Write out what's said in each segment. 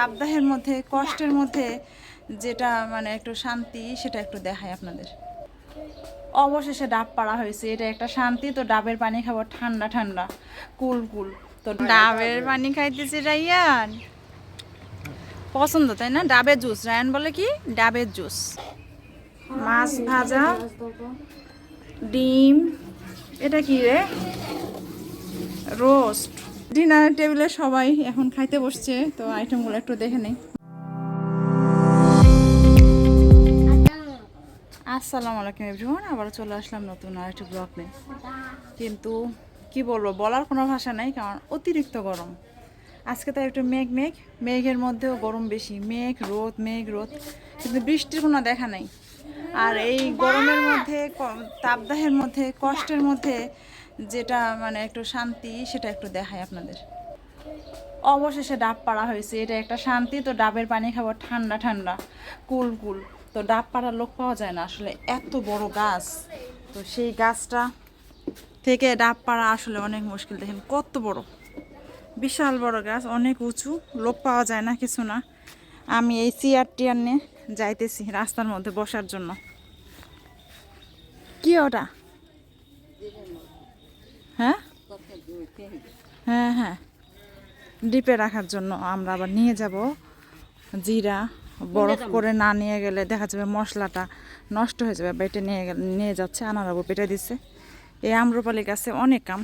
তাপদাহের মধ্যে কষ্টের মধ্যে যেটা মানে একটু শান্তি সেটা একটু দেখায় আপনাদের। অবশেষে ডাব পাড়া হয়েছে এটা একটা শান্তি তো ডাবের পানি খাব ঠান্ডা ঠান্ডা কুল কুল। তো ডাবের পানি খাইতেছে রাইয়ান। পছন্দ তাই না? ডাবের জুস রায়ান বলে কি? ডাবের জুস। মাছ ভাজা ডিম এটা কি রে? রোস্ট। ডিনার টেবিলে সবাই এখন খাইতে বসছে, তো আইটেমগুলো একটু দেখে নেই। আসসালামু আলাইকুম এভরিওয়ান আবার চলে আসলাম নতুন আরেকটি ব্লগ নিয়ে। কিন্তু কি বলব, বলার কোনো ভাষা নাই, কারণ অতিরিক্ত গরম। আজকে তাই একটু মেঘ মেঘ, মেঘের মধ্যেও গরম বেশি, মেঘ, রোদ মেঘ, রোদ। কিন্তু বৃষ্টির কোনো দেখা নাই। আর এই গরমের মধ্যে তাপদাহের মধ্যে, কষ্টের মধ্যে যেটা মানে একটু শান্তি, সেটা একটু দেখায় আপনাদের। অবশেষে ডাব পাড়া হয়েছে, এটা একটা শান্তি, তো ডাবের পানি খাব ঠান্ডা ঠান্ডা, কুল কুল। তো ডাব পাড়ার লোক পাওয়া যায় না, আসলে এত বড় গাছ। তো সেই গাছটা থেকে ডাব পাড়া আসলে অনেক মুশকিল। দেখেন কত বড়, বিশাল বড় গাছ, অনেক উঁচু, লোক পাওয়া যায় না, কিছু না। আমি এই চেয়ার টিয়ার নিয়ে যাইতেছি রাস্তার মধ্যে বসার জন্য। কি ওটা? হ্যাঁ? হ্যাঁ হ্যাঁ। ডিপে রাখার জন্য আমরা আবার নিয়ে যাব। জিরা বরফ করে না নিয়ে গেলে দেখা যাবে মশলাটা নষ্ট হয়ে যাবে বেটে নিয়ে গেলে নিয়ে যাচ্ছে আনারাবো পেটে দিচ্ছে। এই আম্রপালি গাছে অনেক আম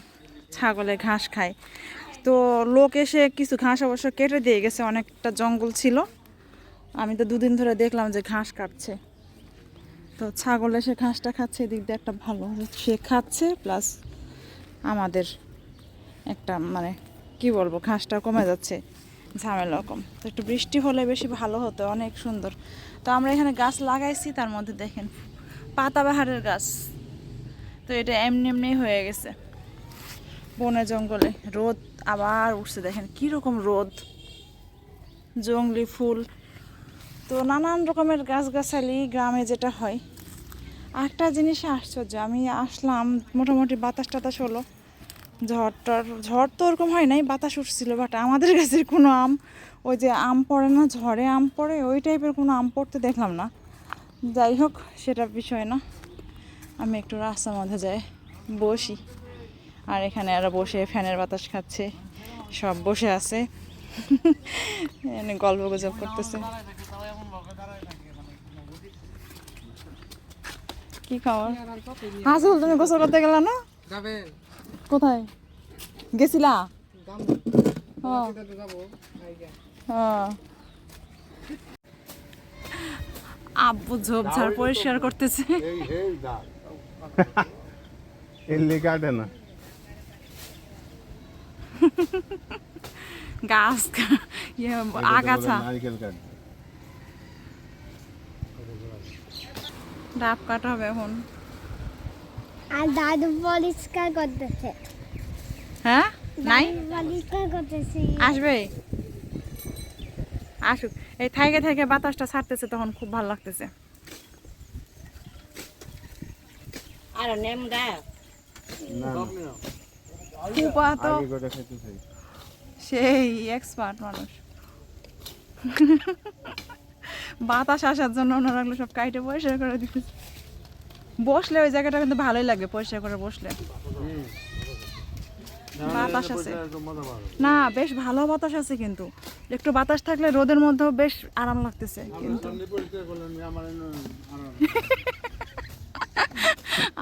ছাগলে ঘাস খায়। তো লোক এসে কিছু ঘাস অবশ্য কেটে দিয়ে গেছে অনেকটা জঙ্গল ছিল। আমি তো দুদিন ধরে দেখলাম যে ঘাস কাটছে। তো ছাগল এসে ঘাসটা খাচ্ছে এদিক দিয়ে একটা ভালো সে খাচ্ছে প্লাস আমাদের একটা মানে কি বলব, ঘাসটা কমে যাচ্ছে, ঝামেলা কম। তো একটু বৃষ্টি হলে বেশি ভালো হতো, অনেক সুন্দর। তো আমরা এখানে গাছ লাগাইছি, তার মধ্যে দেখেন পাতাবাহারের গাছ। তো এটা এমনি এমনি হয়ে গেছে। বনে জঙ্গলে রোদ আবার উঠছে, দেখেন কীরকম রোদ। জঙ্গলি ফুল। তো নানান রকমের গাছগাছালি গ্রামে যেটা হয় একটা জিনিস আশ্চর্য, আমি আসলাম, মোটামুটি বাতাস টাতাস হলো। ঝড় টর, ঝড় তো ওরকম হয় নাই, বাতাস উঠছিল বাট আমাদের কাছে কোনো আম, ওই যে আম পড়ে না, ঝড়ে আম পড়ে, ওই টাইপের কোনো আম পড়তে দেখলাম না। যাই হোক, সেটা বিষয় না। আমি একটু রাস্তার মধ্যে যাই, বসি। আর এখানে এরা বসে ফ্যানের বাতাস খাচ্ছে, সব বসে আছে। গল্প গুজব করতেছে। কি খবর? হাসুল তুমি গোসল করতে গেলা না? যাবে। কোথায়? গেছিলা? হ্যাঁ যাব হ্যাঁ। আব্বু ঝোপঝাড় পরিষ্কার করতেছে। এল্লি কাটে না। গাছ ইয়ে আগাছা। নারকেল কাটে ডাব কাটা হবে এখন। আর দাদু পরিষ্কার করতেছে। হ্যাঁ? নাই? পরিষ্কার করতেছি। আসবে? আসুক। এই থাইকে থাইকে বাতাসটা ছাড়তেছে তখন খুব ভালো লাগতেছে। আর নেম তো চাই। সেই এক্সপার্ট মানুষ। বাতাস আসার জন্য ওনারা এগুলো সব কাইটে পরিষ্কার করে দিতেছে বসলে ওই জায়গাটা কিন্তু ভালোই লাগে পরিষ্কার করে বসলে। বাতাস আছে। না, বেশ ভালো বাতাস আছে কিন্তু। একটু বাতাস থাকলে রোদের মধ্যেও বেশ আরাম লাগতেছে কিন্তু।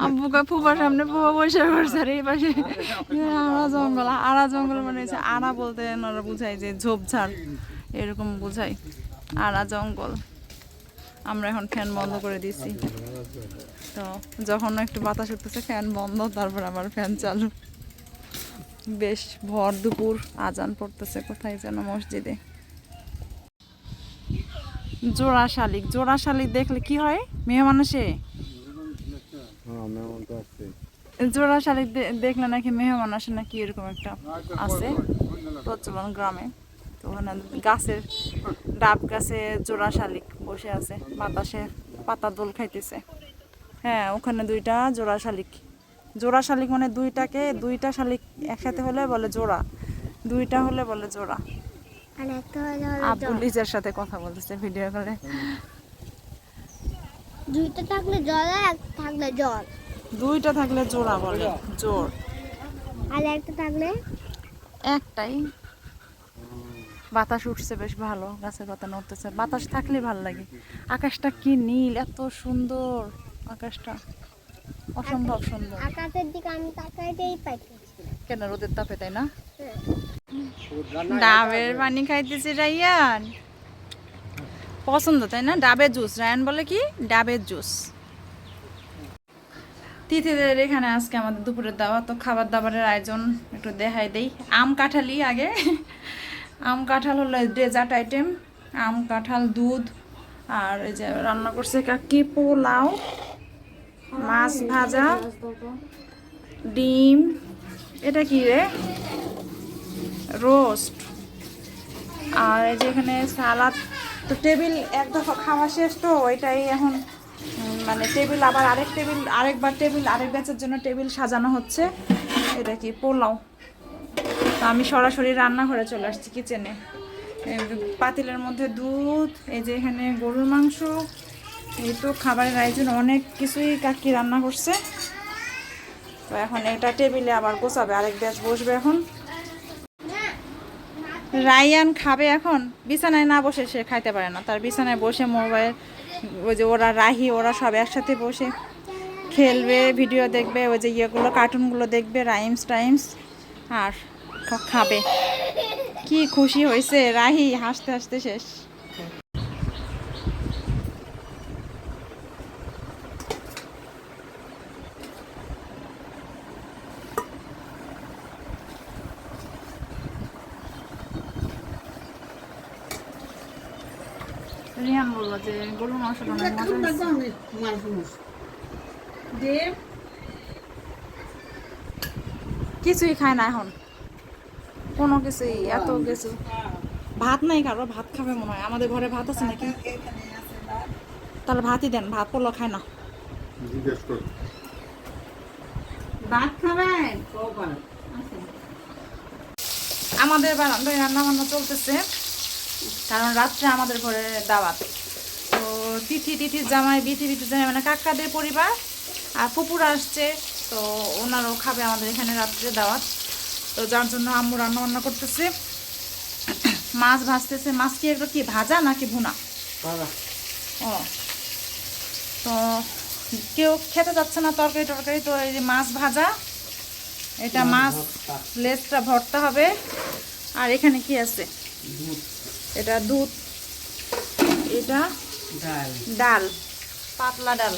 আব্বুকে ফুপার সামনে ফুপা পরিষ্কার করছে আর এই পাশে আড়া জঙ্গল। আড়া জঙ্গল মানে হচ্ছে আড়া বলতে ওনারা বুঝায় যে ঝোপঝাড়, এরকম বুঝায়। আড়া জঙ্গল। আমরা এখন ফ্যান বন্ধ করে দিছি। তো যখন একটু বাতাস উঠতেছে ফ্যান বন্ধ তারপর আবার ফ্যান চালু। বেশ ভর দুপুর আজান পড়তেছে কোথায় যেন মসজিদে। জোড়া শালিক জোড়া শালিক দেখলে কি হয়? মেয়ে মানুষে হ্যাঁ জোড়া শালিক দেখলে নাকি মেহমান আসে নাকি এরকম একটা আছে প্রচলন গ্রামে। ওখানে গাছের ডাব গাছে জোড়া শালিক বসে আছে বাতাসে পাতা দোল খাইতেছে। হ্যাঁ ওখানে দুইটা জোড়া শালিক। জোড়া শালিক মানে দুইটাকে দুইটা শালিক একসাথে হলে বলে জোড়া দুইটা হলে বলে জোড়া। জল লিজার সাথে কথা বলতেছে ভিডিও কলে দুইটা থাকলে জল একটা থাকলে জল দুইটা থাকলে জোড়া বলে জোর আর একটা থাকলে? একটাই। বাতাস উঠছে বেশ ভালো গাছের পাতা নড়তেছে। বাতাস থাকলে ভালো লাগে। আকাশটা কি নীল এত সুন্দর আকাশটা। অসম্ভব সুন্দর। আকাশের দিকে আমি তাকাইতেই পাইতেছি কেন রোদের তাপে তাই না? হ্যাঁ। ডাবের পানি খাইতেছি রাইয়ান। পছন্দ তাই না? ডাবের জুস রায়ান বলে কি? ডাবের জুস। তিথিদের এখানে আজকে আমাদের দুপুরের দাওয়া তো খাবার দাবারের আয়োজন একটু দেখাই দেই। আম কাঁঠালি আগে। আম কাঁঠাল হলো ডেজার্ট আইটেম আম, কাঁঠাল, দুধ, আর এই যে রান্না করছে কাকি পোলাও, মাছ ভাজা, ডিম, এটা কি রে? রোস্ট আর এই যে এখানে সালাদ, তো টেবিল এক দফা খাওয়া শেষ তো ওইটাই এখন মানে টেবিল আবার আরেক টেবিল আরেকবার টেবিল আরেক ব্যাচের জন্য টেবিল সাজানো হচ্ছে। এটা কি? পোলাও। তো আমি সরাসরি রান্নাঘরে চলে আসছি কিচেনে পাতিলের মধ্যে দুধ, এই যে এখানে গরুর মাংস, এই তো খাবারের আয়োজন, অনেক কিছুই কাকি রান্না করছে। তো এখন এটা টেবিলে আবার গোছাবে, আরেক ব্যাচ বসবে এখন। রায়ান খাবে এখন? বিছানায় না বসে সে খাইতে পারে না। তার বিছানায় বসে মোবাইল, ওই যে ওরা রাহি, ওরা সব একসাথে বসে খেলবে ভিডিও দেখবে, ওই যে ইয়েগুলো কার্টুনগুলো দেখবে রাইমস টাইমস আর খাবে। কি খুশি হয়েছে রাহি হাসতে হাসতে শেষ। বলল যে কিছুই খায় না এখন। কোনো কিছুই এত কিছু। ভাত নাই কারও ভাত খাবে মনে হয়। আমাদের ঘরে ভাত আছে নাকি? তাহলে ভাতই দেন ভাত পোলো খায় না। ভাত খাবেন? আমাদের বারান্দায় রান্না বান্না চলতেছে। কারণ রাত্রে আমাদের ঘরে দাওয়াত। তো তিথি তিথির জামাই বিথি বিথি জামাই মানে কাকাদের পরিবার আর ফুপুরা আসছে। তো ওনারাও খাবে আমাদের এখানে রাত্রে দাওয়াত। তো যার জন্য আম্মু রান্না বান্না করতেছে। মাছ ভাজতেছে। মাছ কি একটু কি ভাজা নাকি ভুনা? ও। তো কেউ খেতে যাচ্ছে না তরকারি টরকারি তো এই যে মাছ ভাজা এটা মাছ লেজটা ভরতে হবে। আর এখানে কি আছে? এটা দুধ। এটা ডাল। পাতলা ডাল।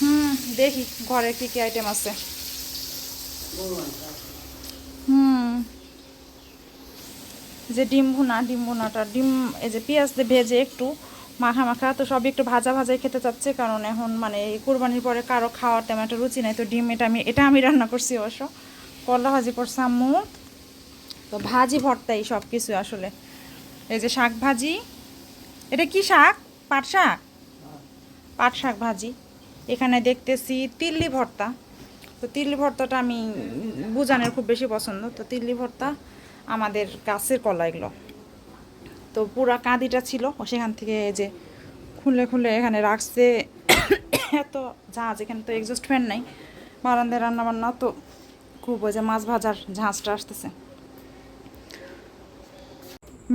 হুম দেখি ঘরে কি কি আইটেম আছে। হুম। যে ডিম ভুনা ডিম ভুনাটা ডিম, এই যে পেঁয়াজ দিয়ে ভেজে একটু মাখা মাখা, তো সবই একটু ভাজা ভাজাই খেতে চাচ্ছে, কারণ এখন মানে এই কোরবানির পরে কারও খাওয়ার তেমন একটা রুচি নাই, তো ডিম এটা আমি এটা আমি রান্না করছি অবশ্য। করলা ভাজি করছে আম্মু। তো ভাজি ভর্তাই সব কিছু আসলে। এই যে শাক ভাজি। এটা কি শাক? পাট শাক? পাট শাক ভাজি। এখানে দেখতেছি তিল্লি ভর্তা। তো তিল্লি ভর্তাটা আমি বুজানের খুব বেশি পছন্দ। তো তিল্লি ভর্তা আমাদের গাছের কলা এগুলো। তো পুরা কাঁদিটা ছিল সেখান থেকে যে খুলে খুলে এখানে রাখছে। এত ঝাঁজ এখানে তো এক্সস্ট ফ্যান নাই। বারান্দায় রান্না বান্না তো খুব ওই যে মাছ ভাজার ঝাঁজটা আসতেছে।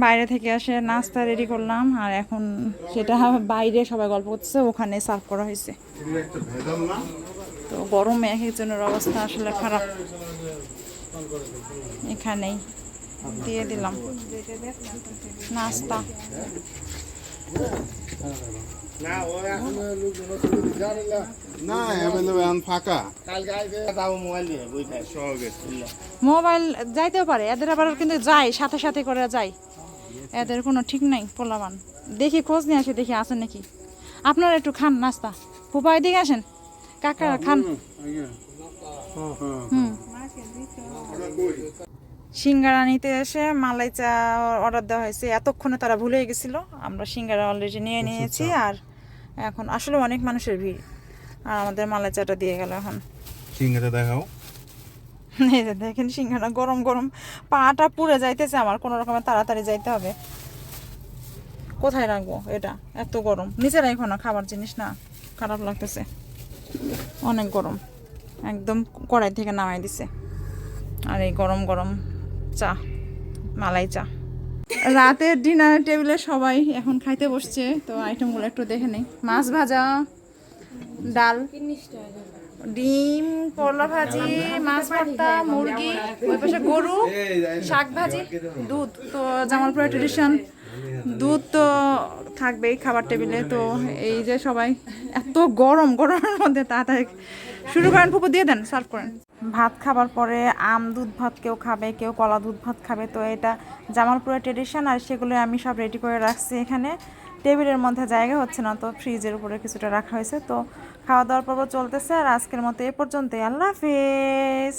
বাইরে থেকে আসে নাস্তা রেডি করলাম, আর এখন সেটা বাইরে সবাই গল্প করতেছে, ওখানে সার্ভ করা হয়েছে। তো গরমে এক একজনের অবস্থা আসলে খারাপ। এখানেই দিয়ে দিলাম। নাস্তা। মোবাইল যাইতেও পারে এদের আবার কিন্তু যায় সাথে সাথে করে যায়। এদের কোনো ঠিক নাই পোলাবান দেখি খোঁজ নিয়ে আসে দেখি আছে নাকি। আপনারা একটু খান নাস্তা। ফুপা এদিকে আসেন। কাকা খান। হুম সিঙ্গারা নিতে এসে মালাই চা অর্ডার দেওয়া হয়েছে। এতক্ষণে তারা ভুলে গেছিল। আমরা সিঙ্গারা অলরেডি নিয়ে নিয়েছি আর এখন আসলে অনেক মানুষের ভিড়। আর আমাদের মালাই চাটা দিয়ে গেল এখন। সিঙ্গারা দেখাও। এই যে দেখেন সিঙ্গারা গরম গরম পাটা পুড়ে যাইতেছে। আমার কোনো রকমের তাড়াতাড়ি যাইতে হবে। কোথায় রাখব এটা? এত গরম। নিচে রাখো না খাবার জিনিস না। খারাপ লাগতেছে। অনেক গরম। একদম কড়াই থেকে নামাই দিছে। আর এই গরম গরম চা, মালাই চা। রাতের ডিনার টেবিলে সবাই এখন খাইতে বসছে, তো আইটেমগুলো একটু দেখে নেই। মাছ ভাজা, ডাল, ডিম, করলা ভাজি, মাছ ভর্তা, মুরগি, ওই পাশে গরু, শাক ভাজি, দুধ। তো জামালপুরের ট্রেডিশন দুধ তো থাকবেই খাবার টেবিলে, তো এই যে সবাই এত গরম, গরমের মধ্যে তাড়াতাড়ি শুরু করেন। ফুপু, দিয়ে দেন সার্ভ করেন। ভাত খাবার পরে আম দুধ ভাত কেউ খাবে, কেউ কলা দুধ ভাত খাবে, তো এটা জামালপুরের ট্রেডিশন আর সেগুলো আমি সব রেডি করে রাখছি এখানে। টেবিলের মধ্যে জায়গা হচ্ছে না, তো ফ্রিজের উপরে কিছুটা রাখা হয়েছে, তো খাওয়া দাওয়ার পর্ব চলতেছে আর আজকের মতো এ পর্যন্তই। আল্লাহ হাফেজ।